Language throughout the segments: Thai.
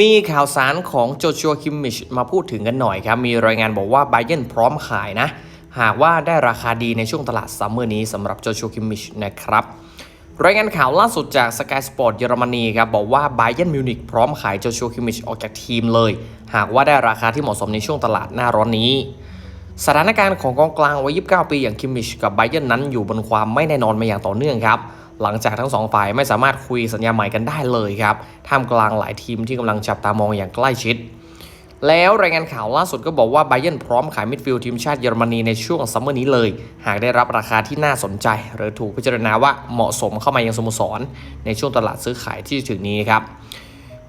มีข่าวสารของโจชัวคิมมิชมาพูดถึงกันหน่อยครับ มีรายงานบอกว่าไบเ e นพร้อมขายนะ หากว่าได้ราคาดีในช่วงตลาดซัมเมอร์นี้สำหรับโจชัวคิมมิชนะครับรายงานข่าวล่าสุดจาก Sky Sport เยอรมนีครับบอกว่าไบเ e นมิวนิกพร้อมขายโจชัวคิมมิชออกจากทีมเลย หากว่าได้ราคาที่เหมาะสมในช่วงตลาดหน้าร้อนนี้ สถานการณ์ของกองกลางวัย 29 ปีอย่างคิมมิชกับไบเ e นนั้นอยู่บนความไม่แน่นอนมาอย่างต่อเนื่องครับ หลังจากทั้งสองฝ่ายไม่สามารถคุยสัญญาใหม่กันได้เลยครับท่ามกลางหลายทีมที่กำลังจับตามองอย่างใกล้ชิด แล้วรายงานข่าวล่าสุดก็บอกว่าไบเ e นพร้อมขายมิดฟิลด์ทีมชาติเยอรมนีในช่วงซัมเมอร์นี้เลย หากได้รับราคาที่น่าสนใจ หรือถูกพิจารณาว่าเหมาะสมเข้ามายังสโมสร ในช่วงตลาดซื้อขายที่ถึงนี้ครับ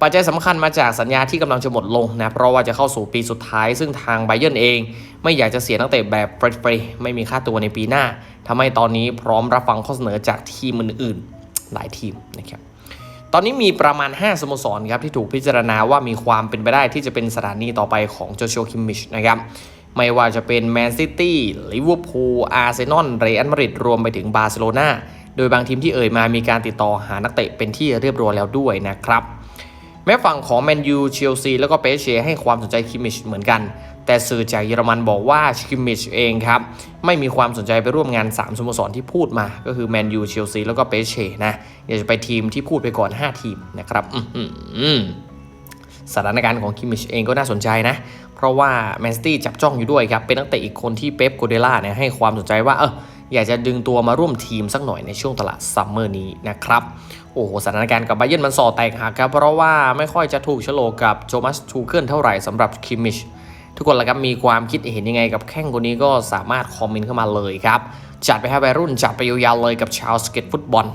ปัจจัยสำคัญมาจากสัญญาที่กำลังจะหมดลงนะเพราะว่าจะเข้าสู่ปีสุดท้าย ซึ่งทางไบเ e นเอง ไม่อยากจะเสียนักเตะแบบเฟรย์ๆไม่มีค่าตัวในปีหน้าทำให้ตอนนี้พร้อมรับฟังข้อเสนอจากทีมอื่นๆ หลายทีมนะครับตอนนี้มีประมาณ 5 สโมสรครับที่ถูกพิจารณาว่ามีความเป็นไปได้ที่จะเป็นสถานีต่อไปของโจชัวคิมมิชนะครับไม่ว่าจะเป็นแมนซิตี้ลิเวอร์พูลอาร์เซนอลเรอัลมาดริดรวมไปถึงบาร์เซโลนาโดยบางทีมที่เอ่ยมามีการติดต่อหานักเตะเป็นที่เรียบร้อยแล้วด้วยนะครับ แม้ฝั่งของแมนยูเชลซีแล้วก็เปเชให้ความสนใจคิมมิชเหมือนกัน แต่สื่อจากเยอรมันบอกว่าคิมมิชเองครับ ไม่มีความสนใจไปร่วมงาน 3สโมสรที่พูดมา ก็คือแมนยูเชลซีแล้วก็เปเชนะอยากจะไปทีมที่พูดไปก่อน 5 ทีมนะครับอื้อหือสถานการณ์ของคิมมิชเองก็น่าสนใจนะ เพราะว่าแมนซิตี้จับจ้องอยู่ด้วยครับ เป็นนักเตะอีกคนที่เป๊ปโกเดล่าเนี่ยให้ความสนใจว่าเอออยากจะดึงตัวมาร่วมทีมสักหน่อยในช่วงตลาดซัมเมอร์นี้นะครับ โอ้โหสถานการณ์กับไบเยนมันสอแตกหักครับ เพราะว่าไม่ค่อยจะถูกโฉลกกับโจมัสทูเคิลเท่าไหร่สำหรับคิมมิช ทุกคนละครับมีความคิดเห็นยังไงกับแข้งคนนี้ก็สามารถคอมเมนต์เข้ามาเลยครับ จัดไปให้วัยรุ่นจัดไปยาวๆเลยกับชาวสเก็ตฟุตบอล